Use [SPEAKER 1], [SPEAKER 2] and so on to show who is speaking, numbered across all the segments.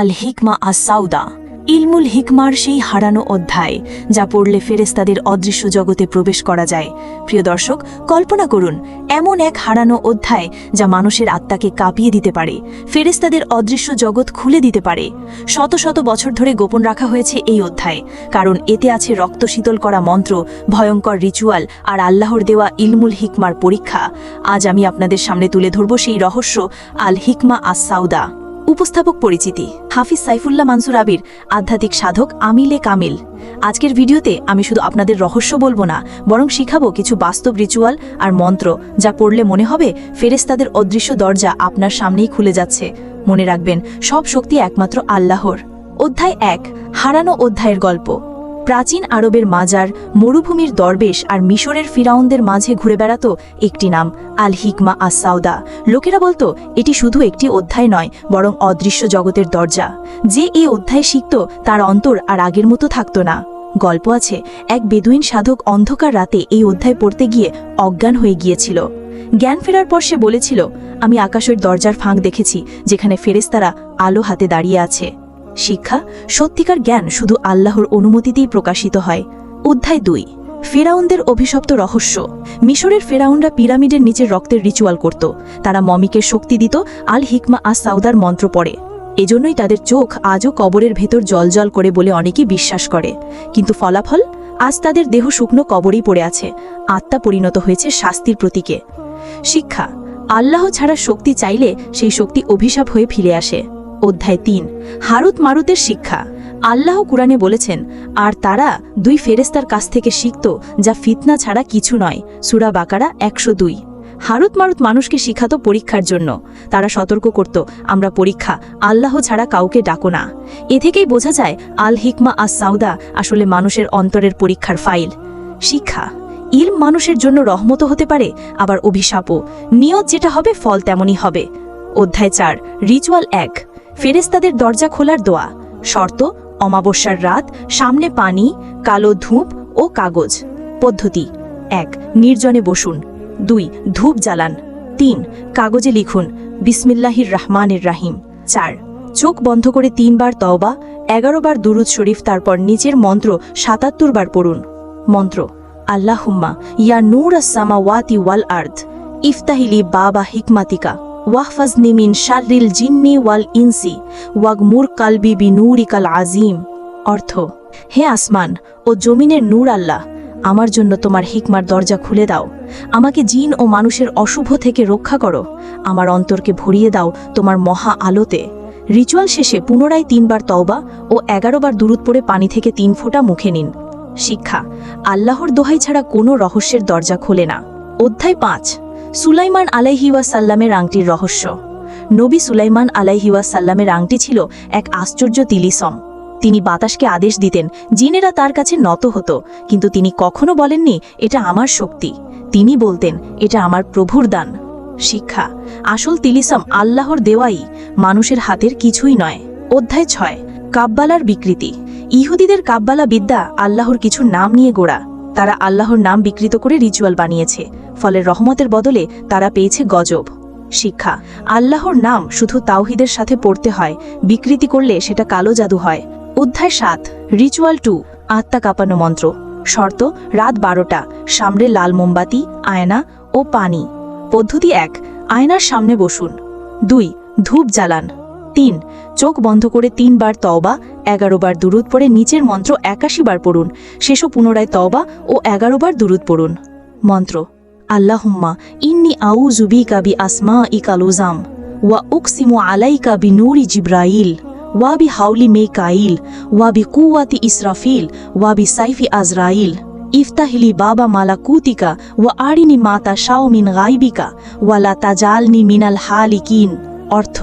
[SPEAKER 1] আল হিকমা আসাউদা ইলমুল হিকমার সেই হারানো অধ্যায়, যা পড়লে ফেরেস্তাদের অদৃশ্য জগতে প্রবেশ করা যায়। প্রিয় দর্শক, কল্পনা করুন, এমন এক হারানো অধ্যায় যা মানুষের আত্মাকে কাঁপিয়ে দিতে পারে ফেরেস্তাদের অদৃশ্য জগৎ খুলে দিতে পারে। শত শত বছর ধরে গোপন রাখা হয়েছে এই অধ্যায়, কারণ এতে আছে রক্ত শীতল করা মন্ত্র, ভয়ঙ্কর রিচুয়াল আর আল্লাহর দেওয়া ইলমুল হিকমার পরীক্ষা। আজ আমি আপনাদের সামনে তুলে ধরব সেই রহস্য আল হিকমা আসাউদা উপস্থাপক পরিচিতি, হাফিজ সাইফুল্লাহ মানসুর আবির, আধ্যাত্মিক সাধক আমিলে কামিল। আজকের ভিডিওতে আমি শুধু আপনাদের রহস্য বলব না, বরং শিখাবো কিছু বাস্তব রিচুয়াল আর মন্ত্র যা পড়লে মনে হবে ফেরেস্তাদের অদৃশ্য দরজা আপনার সামনেই খুলে যাচ্ছে। মনে রাখবেন, সব শক্তি একমাত্র আল্লাহর। অধ্যায় এক, হারানো অধ্যায়ের গল্প। প্রাচীন আরবের মাজার, মরুভূমির দরবেশ আর মিশরের ফিরাউনদের মাঝে ঘুরে বেড়াতো একটি নাম আল হিকমা আসাউদা লোকেরা বলতো, এটি শুধু একটি অধ্যায় নয়, বরং অদৃশ্য জগতের দরজা। যে এই অধ্যায় শিখত, তার অন্তর আর আগের মতো থাকত না। গল্প আছে, এক বেদুইন সাধক অন্ধকার রাতে এই অধ্যায় পড়তে গিয়ে অজ্ঞান হয়ে গিয়েছিল। জ্ঞান ফেরার পর সে বলেছিল, আমি আকাশের দরজার ফাঁক দেখেছি, যেখানে ফেরেস্তারা আলো হাতে দাঁড়িয়ে আছে। শিক্ষা, সত্যিকার জ্ঞান শুধু আল্লাহর অনুমতিতেই প্রকাশিত হয়। অধ্যায় দুই, ফেরাউনদের অভিশপ্ত রহস্য। মিশরের ফেরাউনরা পিরামিডের নিচে রক্তের রিচুয়াল করত। তারা মমিকে শক্তি দিত আল হিকমা আস সাউদার মন্ত্র পড়ে। এজন্যই তাদের চোখ আজও কবরের ভেতর জলজল করে বলে অনেকেই বিশ্বাস করে। কিন্তু ফলাফল? আজ তাদের দেহ শুকনো কবরেই পড়ে আছে। আত্মা পরিণত হয়েছে শাস্তির প্রতীকে। শিক্ষা, আল্লাহ ছাড়া শক্তি চাইলে সেই শক্তি অভিশাপ হয়ে ফিরে আসে। অধ্যায় তিন, হারুত মারুতের শিক্ষা। আল্লাহ কুরআনে বলেছেন, আর তারা দুই ফেরেস্তার কাছ থেকে শিখত, যা ফিতনা ছাড়া কিছু নয়। সুরা বাকারা একশো দুই। হারুত মারুত মানুষকে শিখাতো পরীক্ষার জন্য। তারা সতর্ক করত, আমরা পরীক্ষা, আল্লাহ ছাড়া কাউকে ডাকো না। এ থেকেই বোঝা যায় আল হিকমা আস সাউদা আসলে মানুষের অন্তরের পরীক্ষার ফাইল। শিক্ষা, ইলম মানুষের জন্য রহমত হতে পারে, আবার অভিশাপও। নিয়ত যেটা হবে, ফল তেমনই হবে। অধ্যায় চার, রিচুয়াল এক। ফেরেস্তাদের দরজা খোলার দোয়া, শর্ত, অমাবস্যার রাত, সামনে পানি, কালো ধূপ ও কাগজ। পদ্ধতি, এক, নির্জনে বসুন। দুই, ধূপ জ্বালান। তিন, কাগজে লিখুন, বিসমিল্লাহির রহমানের রাহিম। চার, চোখ বন্ধ করে তিনবার তওবা, এগারো বার দুরুদ শরীফ, তারপর নিচের মন্ত্র সাতাত্তর বার পড়ুন। মন্ত্র, আল্লাহুম্মা ইয়া নূর আসামা ওয়াতি ওয়াল আর্থ ইফতাহিলি বাবা হিকমাতিকা। ওয়াহফাজনি মিন শাররিল জিন্নি ওয়াল ইনসি ওয়াগমুর কালবি বি নূরিকাল আজিম। অর্থ, হে আসমান ও জমিনের নূর আল্লাহ, আমার জন্য তোমার হিকমার দরজা খুলে দাও। আমাকে জিন ও মানুষের অশুভ থেকে রক্ষা করো। আমার অন্তরকে ভরিয়ে দাও তোমার মহা আলোতে। রিচুয়াল শেষে পুনরায় তিনবার তওবা ও এগারো বার দূরত পড়ে পানি থেকে তিন ফোঁটা মুখে নিন। শিক্ষা, আল্লাহর দোহাই ছাড়া কোনো রহস্যের দরজা খোলে না। অধ্যায় পাঁচ। সুলাইমান আলাইহিওয়া সাল্লামের আংটির রহস্য। নবী সুলাইমান আলাইহিওয়া সাল্লামের আংটি ছিল এক আশ্চর্য তিলিসম। তিনি বাতাসকে আদেশ দিতেন, জিনেরা তার কাছে নত হতো, কিন্তু তিনি কখনো বলেননি, এটা আমার শক্তি। তিনি বলতেন, এটা আমার প্রভুর দান। শিক্ষা, আসল তিলিসম আল্লাহর দেওয়াই, মানুষের হাতের কিছুই নয়। অধ্যায় ছয়, কাব্বালার বিকৃতি। ইহুদিদের কাব্বালা বিদ্যা আল্লাহর কিছু নাম নিয়ে গোড়া। তারা আল্লাহর নাম বিকৃত করে রিচুয়াল বানিয়েছে। ফলে রহমতের বদলে তারা পেয়েছে গজব। শিক্ষা, আল্লাহর নাম শুধু তাওহিদের সাথে পড়তে হয়, বিকৃতি করলে সেটা কালো জাদু হয়। অধ্যায় সাত, রিচুয়াল টু, আত্মা কাঁপানো মন্ত্র। শর্ত, রাত বারোটা, সামনে লাল মোমবাতি, আয়না ও পানি। পদ্ধতি এক, আয়নার সামনে বসুন। দুই, ধূপ জ্বালান। তিন, চোখ বন্ধ করে তিনবার তওবা, এগারো বার দুরুদ পড়ে নিচের মন্ত্র একাশি বার পড়ুন, শেষও পুনরায় তওবা ও এগারো বার দুরুদ পড়ুন। মন্ত্র আল্লাহুম্মা ইন্নি আউ জুবি কাবি আসমা ই কালুজাম ওয়া উকসিমু আলাইকা বি নুরি জিব্রাইল ওয়া বি হাউলি মে কাইল ওয়া বি কুয়াতি ইসরাফিল ওয়া বি সাইফি আজরাইল ইফতাহিলি বাবা মালাকুতিকা ওয়া আরিনি মাতা শাও মিন গাইবিকা ওয়ালা তাজালনি মিনাল হালিকিন অর্থ,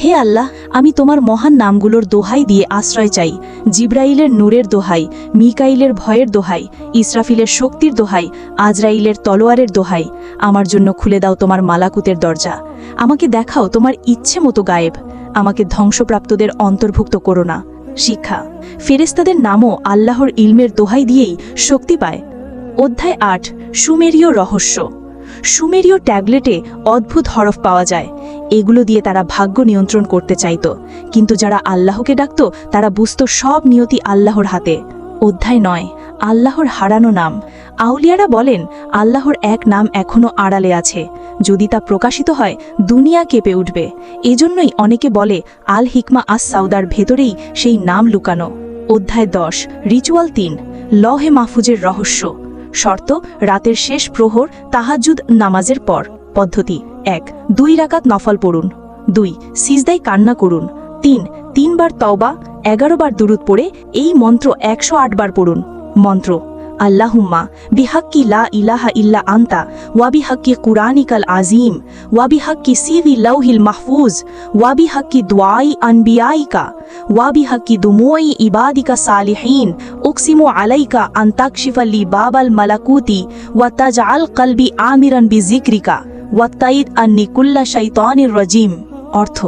[SPEAKER 1] হে আল্লাহ, আমি তোমার মহান নামগুলোর দোহাই দিয়ে আশ্রয় চাই, জিব্রাইলের নূরের দোহাই, মিকাইলের ভয়ের দোহাই, ইসরাফিলের শক্তির দোহাই, আজরাইলের তলোয়ারের দোহাই, আমার জন্য খুলে দাও তোমার মালাকুতের দরজা, আমাকে দেখাও তোমার ইচ্ছে মতো গায়েব, আমাকে ধ্বংসপ্রাপ্তদের অন্তর্ভুক্ত করো না, শিক্ষা ফেরেস্তাদের নামও আল্লাহর ইলমের দোহাই দিয়েই শক্তি পায়, অধ্যায় আট, সুমেরীয় রহস্য, সুমেরীয় ট্যাবলেটে অদ্ভুত হরফ পাওয়া যায় এগুলো দিয়ে তারা ভাগ্য নিয়ন্ত্রণ করতে চাইত। কিন্তু যারা আল্লাহকে ডাকত, তারা বুঝত সব নিয়তি আল্লাহর হাতে। অধ্যায় নয়, আল্লাহর হারানো নাম। আউলিয়ারা বলেন, আল্লাহর এক নাম এখনও আড়ালে আছে। যদি তা প্রকাশিত হয়, দুনিয়া কেঁপে উঠবে। এজন্যই অনেকে বলে, আল হিকমা আস সাউদার ভেতরেই সেই নাম লুকানো। অধ্যায় দশ, রিচুয়াল তিন, লহে মাহফুজের রহস্য। শর্ত, রাতের শেষ প্রহর তাহাজুদ নামাজের পর। পদ্ধতি। এক, দুই রাকাত নফল পড়ুন। দুই সিজদাই কান্না করুন। তিন, তিনবার তওবা, এগারো বার দুরুদ পড়ে এই মন্ত্র একশো বার পড়ুন। মন্ত্র, আল্লাহুম্মা বিহাক্কি লা ইলাহা ইল্লা আন্তা ওয়াবিহাক্কি কুরআনিকাল আজিম ওয়াবিহাক্কি সিদি লাউহিল মাহফুজ ওয়াবিহাক্কি দুআই আনবিয়াইকা ওয়াবিহাক্কি দুমুই ইবাদিকা সালিহিন উকসিমু আলাইকা আন তাকশিফা বাবাল মালাকুতি ওয়া তাজআল কলবি আমিরান বিজিক্রিকা ওয়া তাইদ আন্নি কুল্লা শাইতানির রাজিম। অর্থ,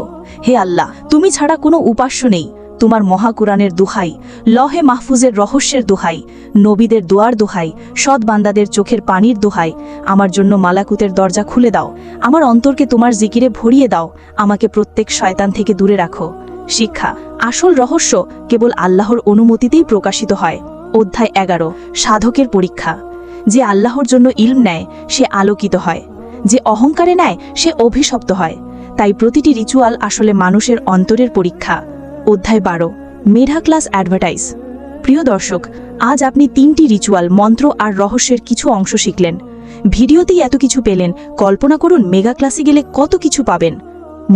[SPEAKER 1] হে আল্লাহ, তুমি ছাড়া কোনো উপাস্য নেই। তোমার মহাকুরানের দুহাই, লহে মাহফুজের রহস্যের দোহাই, নবীদের দোয়ার দোহাই, সৎ বান্দাদের চোখের পানির দোহাই। আমার জন্য মালাকুতের দরজা খুলে দাও। আমার অন্তরকে তোমার জিকিরে ভরিয়ে দাও। আমাকে প্রত্যেক শয়তান থেকে দূরে রাখো। শিক্ষা, আসল রহস্য কেবল আল্লাহর অনুমতিতেই প্রকাশিত হয়। অধ্যায় এগারো, সাধকের পরীক্ষা। যে আল্লাহর জন্য ইলম নেয়, সে আলোকিত হয়। যে অহংকারে নেয়, সে অভিশপ্ত হয়। তাই প্রতিটি রিচুয়াল আসলে মানুষের অন্তরের পরীক্ষা। অধ্যায় বারো, মেধা ক্লাস অ্যাডভার্টাইজ প্রিয় দর্শক, আজ আপনি তিনটি রিচুয়াল মন্ত্র আর রহস্যের কিছু অংশ শিখলেন। ভিডিওতেই এত কিছু পেলেন। কল্পনা করুন, মেগা ক্লাসে গেলে কত কিছু পাবেন।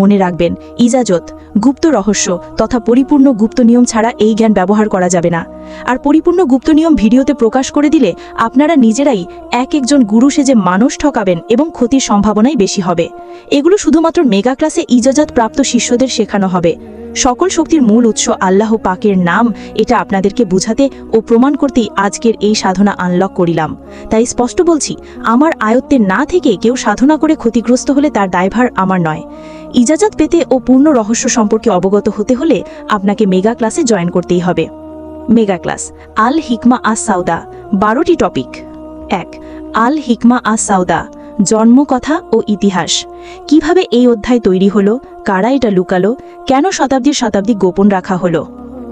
[SPEAKER 1] মনে রাখবেন, ইজাজত, গুপ্ত রহস্য তথা পরিপূর্ণ গুপ্ত নিয়ম ছাড়া এই জ্ঞান ব্যবহার করা যাবে না। আর পরিপূর্ণ গুপ্ত নিয়ম ভিডিওতে প্রকাশ করে দিলে আপনারা নিজেরাই এক একজন গুরু সেজে মানুষ ঠকাবেন এবং ক্ষতির সম্ভাবনাই বেশি হবে। এগুলো শুধুমাত্র মেগা ক্লাসে ইজাজত প্রাপ্ত শিষ্যদের শেখানো হবে। সকল শক্তির মূল উৎস আল্লাহ পাকের নাম, এটা আপনাদেরকে বুঝাতে ও প্রমাণ করতেই আজকের এই সাধনা আনলক করিলাম। তাই স্পষ্ট বলছি, আমার আয়ত্তে না থেকে কেউ সাধনা করে ক্ষতিগ্রস্ত হলে তার দায়ভার আমার নয়। ইজাজত পেতে ও পূর্ণ রহস্য সম্পর্কে অবগত হতে হলে আপনাকে মেগা ক্লাসে জয়েন করতেই হবে। মেগা ক্লাস আল হিকমা আস সাউদা বারোটি টপিক। এক আল হিকমা আস সাউদা জন্মকথা ও ইতিহাস। কীভাবে এই অধ্যায় তৈরি হলো, কারা এটা লুকালো, কেন শতাব্দীর শতাব্দী গোপন রাখা হলো?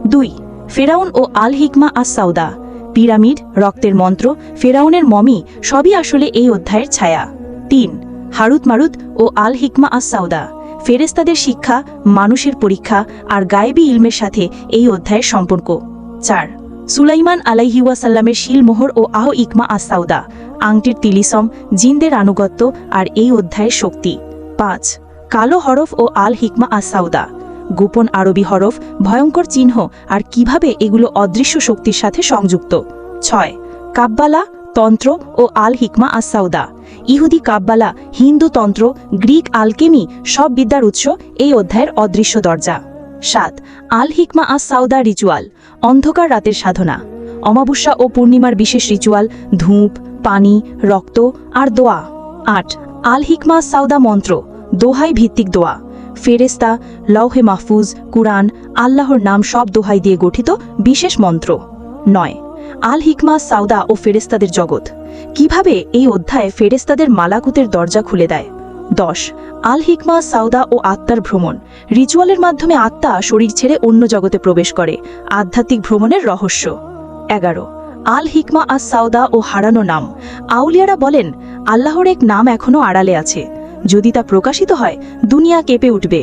[SPEAKER 1] দুই, ফেরাউন ও আল হিকমা আস সাউদা পিরামিড, রক্তের মন্ত্র, ফেরাউনের মমি, সবই আসলে এই অধ্যায়ের ছায়া। তিন, হারুত মারুত ও আল হিকমা আস সাউদা ফেরেস্তাদের শিক্ষা, মানুষের পরীক্ষা আর গায়েবী ইলমের সাথে এই অধ্যায়ের সম্পর্ক। চার সুলাইমান আলাইহিওয়াসাল্লামের শিলমোহর ও আহ ইকমা আস সাউদা আংটির তিলিসম, জিনদের আনুগত্য আর এই অধ্যায়ের শক্তি। পাঁচ, কালো হরফ ও আল হিকমা আসাউদা গোপন আরবি হরফ, ভয়ঙ্কর চিহ্ন আর কীভাবে এগুলো অদৃশ্য শক্তির সাথে সংযুক্ত। ছয়, কাব্বালা, তন্ত্র ও আল হিকমা আসাউদা ইহুদি কাব্বালা, হিন্দু তন্ত্র, গ্রিক আলকেমি সব বিদ্যার উৎস এই অধ্যায়ের অদৃশ্য দরজা। সাত, আল হিকমা আস সাউদা রিচুয়াল, অন্ধকার রাতের সাধনা। অমাবস্যা ও পূর্ণিমার বিশেষ রিচুয়াল, ধূপ, পানি, রক্ত আর দোয়া। আট, আল হিকমা সাউদা মন্ত্র, দোহাই ভিত্তিক দোয়া। ফেরেস্তা লৌহে মাহফুজ, কুরআন, আল্লাহর নাম সব দোহাই দিয়ে গঠিত বিশেষ মন্ত্র। নয়, আল হিকমা সাউদা ও ফেরেস্তাদের জগৎ। কীভাবে এই অধ্যায় ফেরেস্তাদের মালাকুতের দরজা খুলে দেয়? দশ আল হিকমা সাউদা ও আত্মার ভ্রমণ। রিচুয়ালের মাধ্যমে আত্মা শরীর ছেড়ে অন্য জগতে প্রবেশ করে, আধ্যাত্মিক ভ্রমণের রহস্য। এগারো আল হিকমা আস সাউদা ও হারানো নাম। আউলিয়ারা বলেন, আল্লাহর এক নাম এখনও আড়ালে আছে। যদি তা প্রকাশিত হয়, দুনিয়া কেঁপে উঠবে।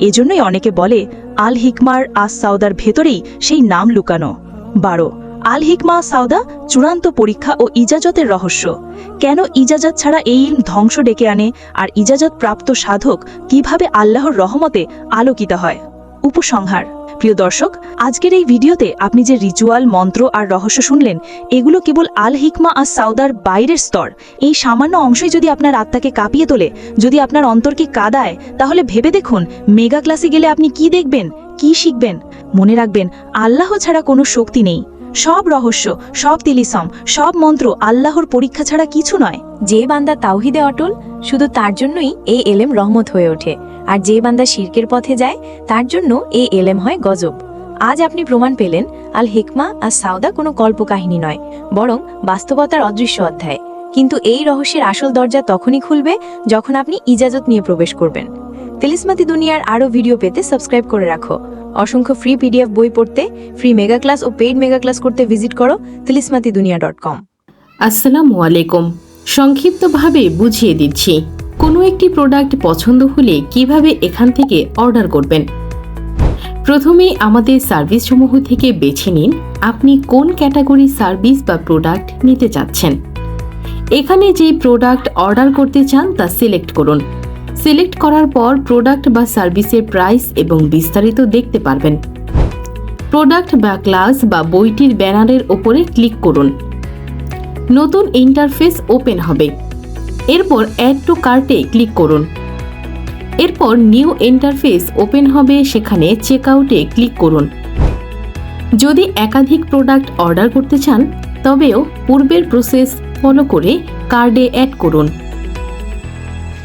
[SPEAKER 1] এজন্যই অনেকে বলে আল হিকমার আস সাউদার ভেতরেই সেই নাম লুকানো। বারো আল হিকমা সাউদা চূড়ান্ত পরীক্ষা ও ইজাজতের রহস্য। কেন ইজাজত ছাড়া এই ইলম ধ্বংস ডেকে আনে আর ইজাজত প্রাপ্ত সাধক কীভাবে আল্লাহর রহমতে আলোকিত হয়? উপসংহার। প্রিয় দর্শক, আজকের এই ভিডিওতে আপনি যে রিচুয়াল, মন্ত্র আর রহস্য শুনলেন, এগুলো কেবল আল হিকমা আর সাউদার বাইরের স্তর। এই সামান্য অংশই যদি আপনার আত্মাকে কাঁপিয়ে তোলে, যদি আপনার অন্তরকে কাদায়, তাহলে ভেবে দেখুন, মেগা ক্লাসে গেলে আপনি কি দেখবেন, কি শিখবেন? মনে রাখবেন, আল্লাহ ছাড়া কোনো শক্তি নেই। সব রহস্য, সব তিলিসম, সব মন্ত্র আল্লাহর পরীক্ষা ছাড়া কিছু নয়।
[SPEAKER 2] যে বান্দা তাওহিদে অটল, শুধু তার জন্যই এই এলেম রহমত হয়ে ওঠে। আর যে বান্দা শির্কের পথে যায়, তার জন্য এই এলেম হয় গজব। আজ আপনি প্রমাণ পেলেন, আল হিকমা আর সাউদা কোনো কল্পকাহিনী নয়, বরং বাস্তবতার অদৃশ্য অধ্যায়। কিন্তু এই রহস্যের আসল দরজা তখনই খুলবে যখন আপনি ইজাজত নিয়ে প্রবেশ করবেন।
[SPEAKER 3] তিলিসমাতি দুনিয়ার আরও ভিডিও পেতে সাবস্ক্রাইব করে রাখো। অসংখ্য ফ্রি পিডিএফ বই পড়তে, ফ্রি মেগা ক্লাস ও পেইড মেগা ক্লাস করতে ভিজিট করো তিলিসমাতি দুনিয়া ডট কম।
[SPEAKER 4] আসসালামু আলাইকুম। সংক্ষিপ্তভাবে বুঝিয়ে দিচ্ছি, কোনো একটি প্রোডাক্ট পছন্দ হলে কীভাবে এখান থেকে অর্ডার করবেন? প্রথমে আমাদের সার্ভিসসমূহ থেকে বেছে নিন, আপনি কোন ক্যাটাগরি সার্ভিস বা প্রোডাক্ট নিতে চাচ্ছেন। এখানে যে প্রোডাক্ট অর্ডার করতে চান তা সিলেক্ট করুন। সিলেক্ট করার পর প্রোডাক্ট বা সার্ভিসের প্রাইস এবং বিস্তারিত দেখতে পারবেন। প্রোডাক্ট বা ক্লাস বা বইটির ব্যানারের ওপরে ক্লিক করুন। নতুন ইন্টারফেস ওপেন হবে। এরপর অ্যাড টু কার্টে ক্লিক করুন। এরপর নিউ ইন্টারফেস ওপেন হবে, সেখানে চেক আউটে ক্লিক করুন। যদি একাধিক প্রোডাক্ট অর্ডার করতে চান, তবেও পূর্বের প্রসেস ফলো করে কার্ডে অ্যাড করুন।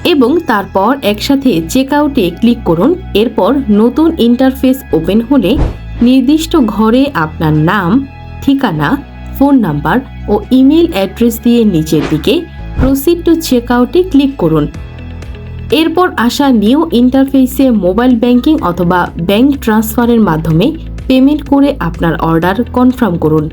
[SPEAKER 4] এবং তারপর একসাথে চেক আউটে ক্লিক করুন। এরপর নতুন ইন্টারফেস ওপেন হলে নির্দিষ্ট ঘরে আপনার নাম, ঠিকানা, ফোন নাম্বার ও ইমেল অ্যাড্রেস দিয়ে নিচের দিকে প্রসিড টু চেক আউটে ক্লিক করুন। এরপর আসা নিউ ইন্টারফেসে মোবাইল ব্যাংকিং অথবা ব্যাংক ট্রান্সফারের মাধ্যমে পেমেন্ট করে আপনার অর্ডার কনফার্ম করুন।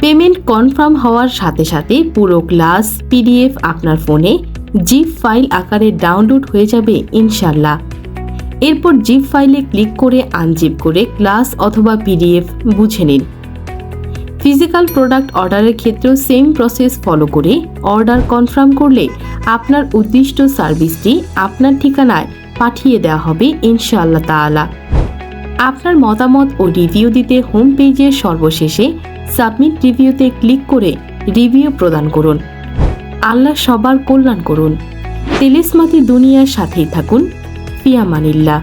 [SPEAKER 4] পেমেন্ট কনফার্ম হওয়ার সাথে সাথে পুরো ক্লাস পিডিএফ আপনার ফোনে জিপ ফাইল আকারে ডাউনলোড হয়ে যাবে ইনশাল্লাহ এরপর জিপ ফাইলে ক্লিক করে আনজিপ করে ক্লাস অথবা পিডিএফ বুঝে নিন। ফিজিক্যাল প্রোডাক্ট অর্ডারের ক্ষেত্রেও সেম প্রসেস ফলো করে অর্ডার কনফার্ম করলে আপনার উদ্দিষ্ট সার্ভিসটি আপনার ঠিকানায় পাঠিয়ে দেওয়া হবে, ইনশাআল্লাহ তাআলা। আপনার মতামত ও রিভিউ দিতে হোম পেজের সর্বশেষে সাবমিট রিভিউতে ক্লিক করে রিভিউ প্রদান করুন। আল্লাহ সবার কল্যাণ করুন। তেলিসমাতি দুনিয়ার সাথেই থাকুন। ফিয়ামানিল্লাহ